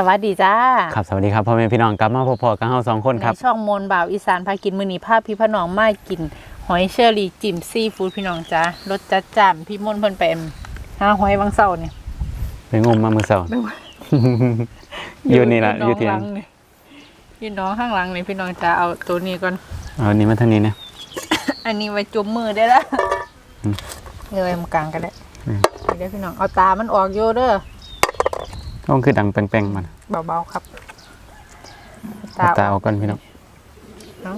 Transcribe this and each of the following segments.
สวัสดีจ้าครับสวัสดีครับพ่อแม่พี่น้องกลับมาพบๆกับเฮาสองคนครับในช่องมนบ่าวอีสานพากินมือนีภาพพี่พน้องมากิน หอยเชอรี่จิ้มซีฟู้ดพี่น้องจ้ารสจัดจ้านพี่มนเพิ่นเป็นหาหอยบางเสาเนี่ยไปงมมามือเสาร์อยู่นี่ล่ะอยู่ที่หนั่ลันงนี่อยู่น้องข้างหลังนี่พี่น้องจ้าเอาตัวนี้ก่อนเอาอันนี้มาทางนี้นะอันนี้ไว้จุ่มมือได้แล้วอืมเงยมากลางก็ได้อืมเดี๋ยวพี่น้องเอาตามันออกโยเด้อ ต้องคือดังแป้งๆมันเบาๆครับเอาตาเอาก่อนพี่น้องเนาะ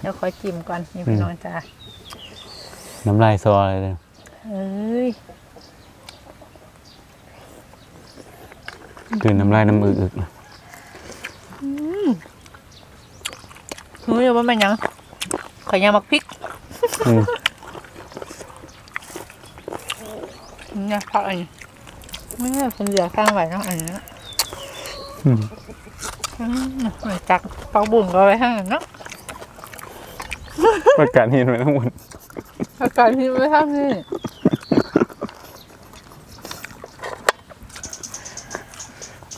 เดี๋ยวค่อยจิ้มก่อนนี่พี่น้องจ้าน้ำลายซอเลยเลยเอ้ยคือน้ำลายน้ำอึกๆนะรู้อยู่ว่ามันหยังข่อยยังมักพริกอืมเนี่ยพักอันนี้ ไม่ใช่เป็นเหลือข้างไว้เนาะอันนี้นะอืมอืมเหมือนจักปักบุ่นก็ไว้ข้างนั้นเนาะประกาศเห็นไว้ทั้งหมดอากาศที่ไว้ข้างนี้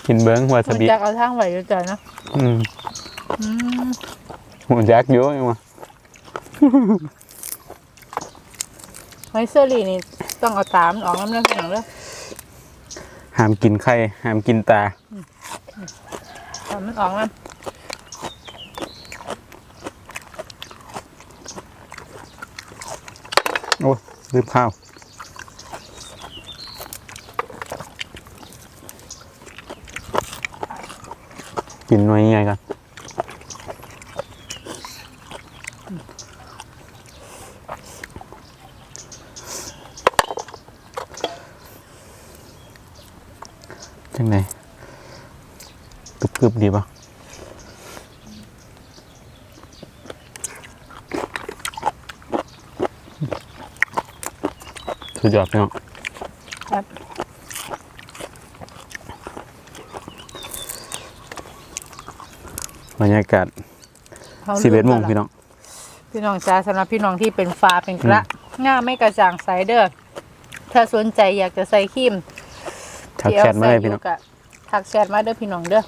กินเบิ้งวาเหมืซาอนบิจักเอาทางไว้อยู่จ้ะเนาะอืมอืมหัวแจ็คเยอะยังวะไว้เสื้อรีนี่ต้องเอาตามนออกน้ำเลือดหนังเลย ห้ามกินไข่ห้ามกินตาตามมันออกน้โอ้ยลืมข้าวกินหน่วยยังไงกัน จังไงกรึบๆดีป่ะสุดยอดพี่น้องำครับบรรยากาศขาสิบเอ็ดโมงลืพี่น้อง พี่น้องจ้าสำหรับพี่น้องที่เป็นฟ้าเป็นกระง่าไม่กระจ่างใสเด้อถ้าสนใจอยากจะใส่ครีม ทักแชทมาเลยพี่น้องก็ทักแชทมาเด้อพี่น้องเด้อ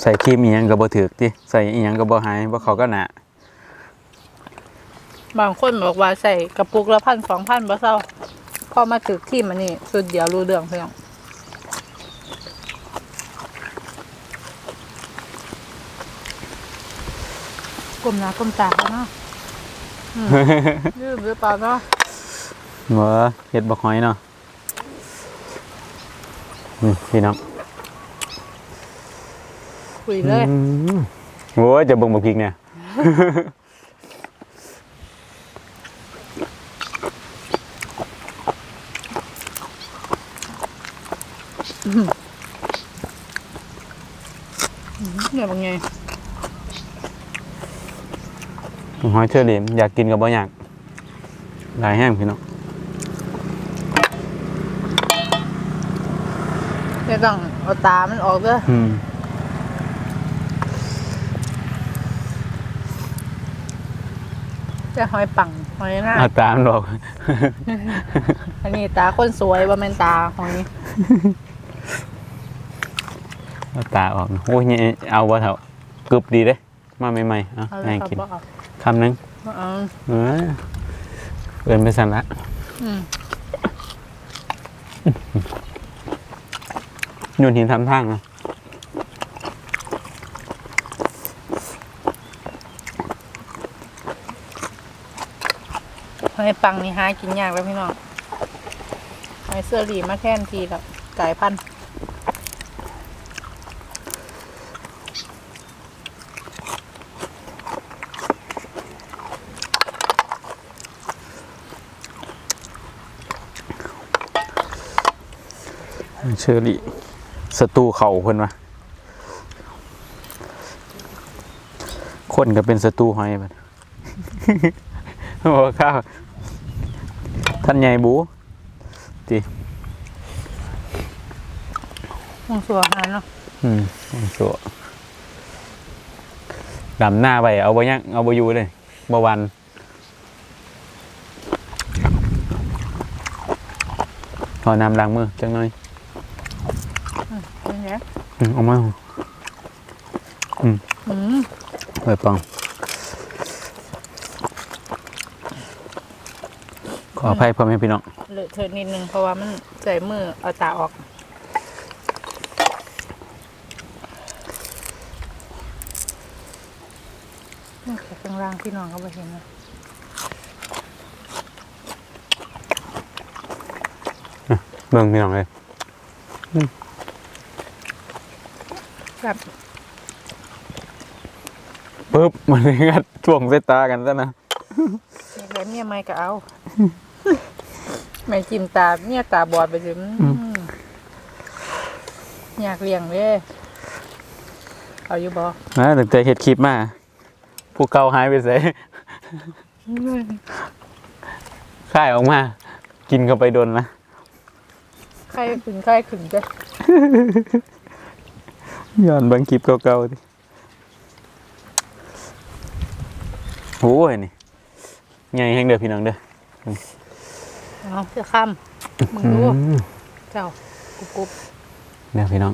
ใส่ครีมอีหยังก็บ่ถือกติใส่อีหยังก็บ่หายบ่เขาก็หนาบางคนบอกว่าใส่กระปุกละพันสองพันบ่เศร้าพอมาถึกที่มันนี่สุดเดียวรู้เรื่องพี่น้องกลมหน้ากลมตาเขาเนาะอืมยืมหรือเปล่าเนาะหมัวเฮ็ดบ่หอยเนาะ อืมพี่น้องคุยเลยอืมโอ้ยจะเบิ่งบ่พริกเนี่ยเนี่ยบางไงหอยเชอรี่อยากกินก็บ่อยากหลายแห้งพี่น้อง จะต้องเอาตามันออกเด้ออืมจะหอยปังหอยหน้าเอาตามดอก อันนี้ตาคนสวยว่าแม่นตาหอยเอาตาออกนะโอ้ยนี่เอาบ่เท่ากรึบดีเด้ มาใหม่ๆเอาเอาเลให้ยครับกินบ่เอาคำหนึงบ่เอาเออเอิ้นไปสั่นละ อืม โยนหินทำทางนะหอยปังนี่หากินยากแล้วพี่น้องหอยเสื้อหลีมาแท่นทีแล้วกลายพันธุ์เชอรี่ สตูเขาเพิ่นว่าคนก็เป็นสตูหอยบัดบอกข้าวท่านใหญ่บูติหงสัวหาเนาะอืมสัวดำหน้าไปเอาไปยังเอาไปอยู่เลยบวันเอาน้ำล้างมือจังหน่อยเป็นไงอืม เอามาอืมไปปังขออภัยพ่อแม่พี่น้องเลอะเทอะนิดนึงเพราะว่ามันใส่มือเอาตาออกนี่แต่ข้างล่างพี่น้องก็ไปเห็นนะเบิ่งพี่น้องเลย แบบปึ๊บมันงัดช่วงสายตากันซะนะนี่แหล้วเมียไม่ก็เอา ไม่จิ้มตาเมียตาบอดไปถึงอยากเลี้ยงเลยเอาอยู่บ่นะตั้งแต่เฮ็ดคลิปมาผู้เก่าหายไปใส่ค่ายออกมา กินเข้าไปโดนละใครขึงใครขึงจ้ะ ย้อนเบางคลิปเก่าๆดิโอ้ยนี่ใหญ่แห้งเด้อพี่น้องเด้อเอาเสื้อค่ำมึงดูอืมเจ้ากุบกุบเด้อพี่น้อง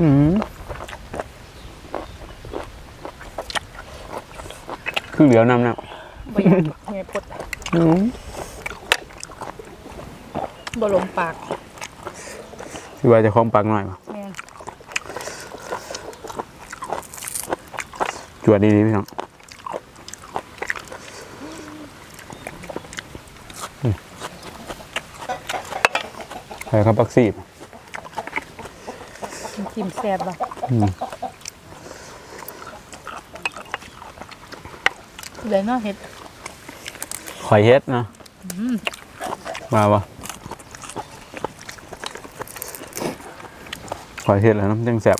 อืมคือเหลียวนำนะบ่อยากเมียพดอืมบ่ลมปาก สิว่าจะคล้องปากหน่อยป่ะแม่นจวดดีๆพี่น้องอืมใส่ข้าวปักซีบมันจิ้มแซ่บบ่อืมเลยเนาะเห็ดข่อยเฮ็ดเนาะมาบ่ อยเฮ็ดแล้วน้ำจังแซ่บ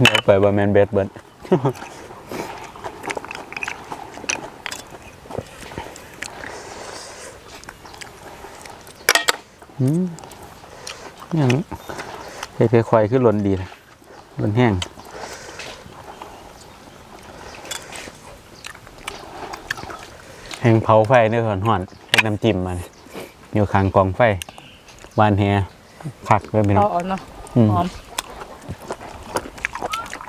เดี๋ยวไปบะแมนเบสเบิร์ดอืมอย่างเฮ็ดค่อยๆขึ้นหล่นดีนะหล่นแห้ง หงเผาไฟเนี่ยก่อนห่อนเฮ็ดน้ำจิ้มมาเนี่ยอยู่ข้างกองไฟวานแฮผักเลยพี่น้เอาองอ่อนเนาะอืม หอม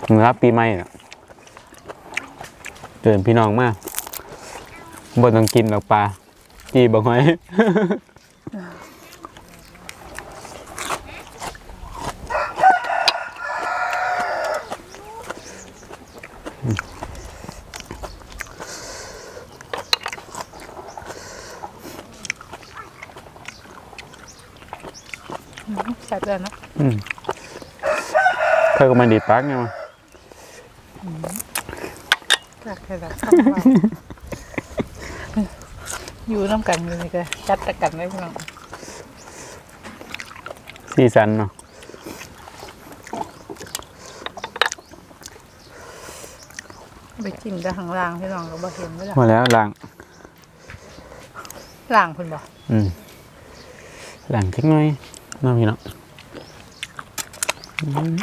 เนื้อปีใหม่น่ะเตือนพี่น้องมากบนต้องกินหรอกปลาจีบอก แซ่บเลยเนาะอืมเธอก็มาดีดปลักไงมากักแค่ละคำว่าอยู่น้ำกันอยู่นี่ก็จัดตะกันไว้พี่น้องซีซันเนาะไปจิ้มแต่ข้างล่างพี่น้องก็บ่เห็นเวลามาแล้วล้าง ล่างเพิ่นบ่อืมล้างทิ้งหน่อยเน้องพี่น้องอืม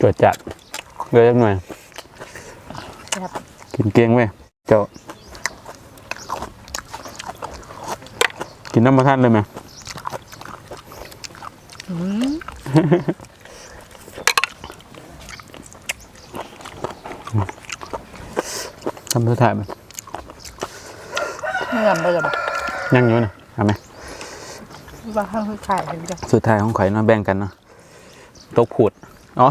ตรวจจัดเลยจักหน่อยแซ่บกินเก่งเว้ยเจ้า กินน้ำมาท่านเลยไหม อืม ทำสุดท้ายมันเงื่อมบ่ล่ะบ่ยังอยู่นะเอาไหมว่าข้างคือขายเห็นจ้ะสุดท้ายของข่อยเนาะแบ่งกันเนาะตกขูดอ๋อ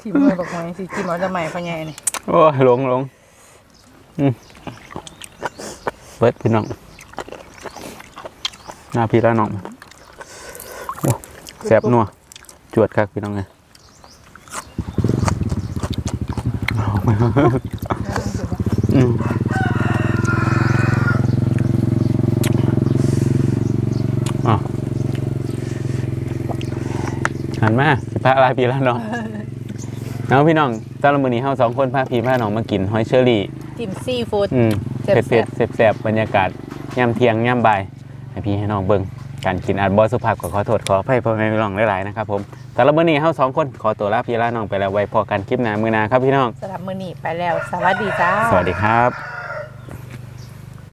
ที่มือบอกไว้สิจิ้มเอาจะใหม่พ่อใหญ่นี่โอ้ยหลงหลงอืมเบิดพี่น้องหน้าพี่แล้วน้องโอ้ แสบนัวจวดครับพี่น้องไงอืมอ๋อหันมาสิพระอะไรปีแล้วเนาะเอาพี่น้องตอนมื้อนี้เฮาสองคนพาพี่พาน้องมากินหอยเชอรี่จิ้มซีฟู้ดอืมแซ่เผ็บดๆเผ็ดแซ่บๆบรรยากาศยามเที่ยงยามบ่ายให้พี่ให้น้องเบิ่ง การกินอาจบ่สุภาพก็ขอโทษขออภัยพ่อแม่พี่น้องหลายๆนะครับผมแต่ละมื้อนี้เฮาสองคนขอตัวลาพี่ลาน้องไปแล้วไว้พอกันคลิปหน้ามื้อหน้าครับพี่น้องสำหรับมื้อนี้ไปแล้ว สวัสดีจ้า สวัสดีครับ